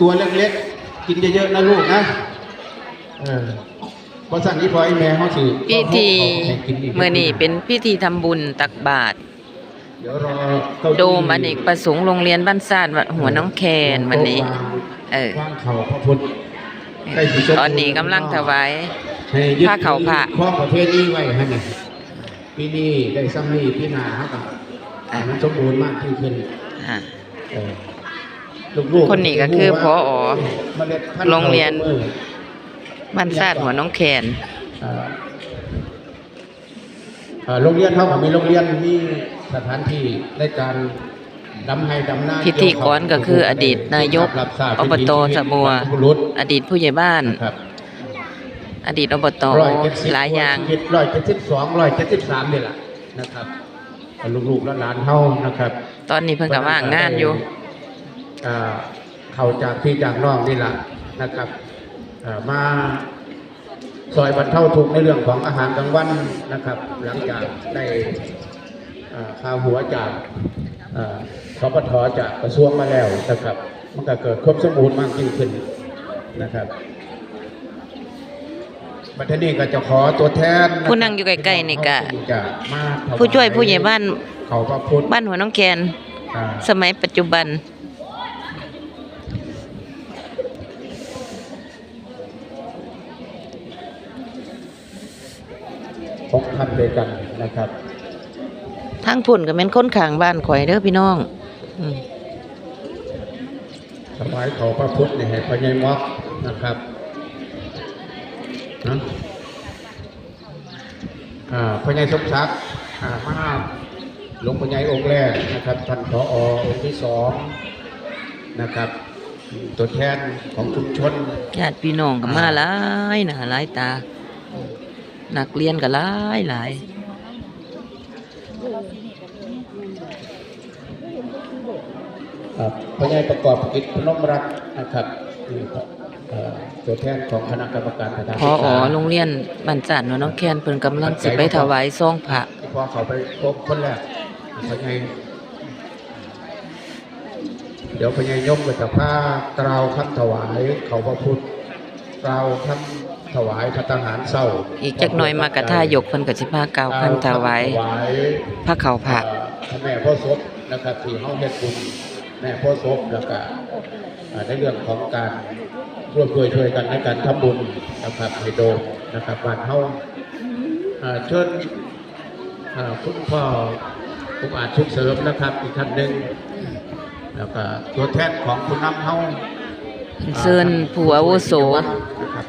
ตัวเล็กๆ กินเยอะๆนะลูกนะเออเพราะสั่นนี้พอไอ้แม่เขาสิพิธีให้กินกเมื่อนี้เป็นพิธีทำบุญตักบาตรเดี๋ยวรอเก้าอี้โดมอเนกประสงค์โรงเรียนบ้านซาดวัดหัวน้องแคนวันนี้ เออว่างเขาพระพุทธใกล้สิจบตอนนี้กำลังถวายให้ยึดผ้าขาวผ้าครองประเภทนี้ไว้ให้นี่ปีนี้ได้ซ้ำนี่พี่นาเขากับอะมันสมบูรณ์มากยิ่งขึ้นอะเออลูกๆ คนนี้ก็คือผอเมล็ดพันธุ์โรงเรียนข้าวต้มมือบ้านซาดหัวน้องแคนเอ่อเอ่อโรงเรียนเท่ากับมีโรงเรียนมีสถานที่ในการดำให้ดำนาพิธีกรก็คืออดีตนายกรับทราอบตสะบัวบุรุษอดีตผู้ใหญ่บ้านนะครับอดีตอบตร้อยเจ็ดสิบหลายอย่างร้อยเจ็ดสิบสองร้อยเจ็ดสิบสามนี่แหละนะครับลูกๆและหลานเฮานะครับ ตอนนี้เพิ่งกับว่างงานอยู่ เอ่อเข้าจากที่จากน้องนี่แหละนะครับเอ่อมาซอยบรรเทาทุกข์ในเรื่องของอาหารกลางวันนะครับ หลังจากได้เอ่อข่าวหัวจากเอ่อสปทจากกระทรวงมาแล้วนะครับมันก็เกิดครบสมบูรณ์มากยิ่งขึ้นนะครับบัดนี้ก็จะขอตัวแทนผู้นั่งอยู่ใกล้ๆนี่ก็จะมาถาผู้ช่วยผู้ใหญ่บ้านเขาพระพุทธบ้านหัวน้องแคนอ่าสมัยปัจจุบัน หกท่านด้วยกันนะครับทั้งพุ่นก็แม่นคนข้างบ้านข่อยเด้อพี่น้องอืมถวายเขาพระพุทธในแห่งพระยายม็อกนะครับนะอ่าพระยายสมศักดิ์อ่ามาหลวงพระยายองค์แรกนะครับท่านผอองค์ที่สองนะครับตัวแทนของชุมชนญาติพี่น้องก็มาหลายหน้าหลายตา นักเรียนก็หลายหลายครับพระยายประกอบกิจพนมรัตน์นะครับนี่ครับเอ่อตัวแทนของคณะกรรมการสถานพศึอกษาโรงเรียนบ้านจันทน์หัวน้องแคนเพิ่นกำลังสิไปถวายซองพระที่พอเขาไปพบคนแรกพญายเดี๋ยวพญายยมก็จะพากล่าวคำถวายเขาพระพุทธกล่าวคำ ถวายพระทหารเศร้า อีกจักหน่อยมากระท่ายกเพิ่นก็สิพากล่าวคำถวายถวายพระเขาพระเอ่อพระแม่พ่อศพนะครับที่เฮาเฮ็ดบุญแม่พ่อศพแล้วก็เอ่อในเรื่องของการร่วมด้วยช่วยกันในการทำบุญนะครับให้โดมนะครับบ้านเฮาเอ่อเชิญอ่าคุณพ่อผมอาจชุกเสริมนะครับ อีกท่านหนึ่งแล้วก็ตัวแทนของคุณน้ำเฮาเชิญผู้อาวุโสนะครับ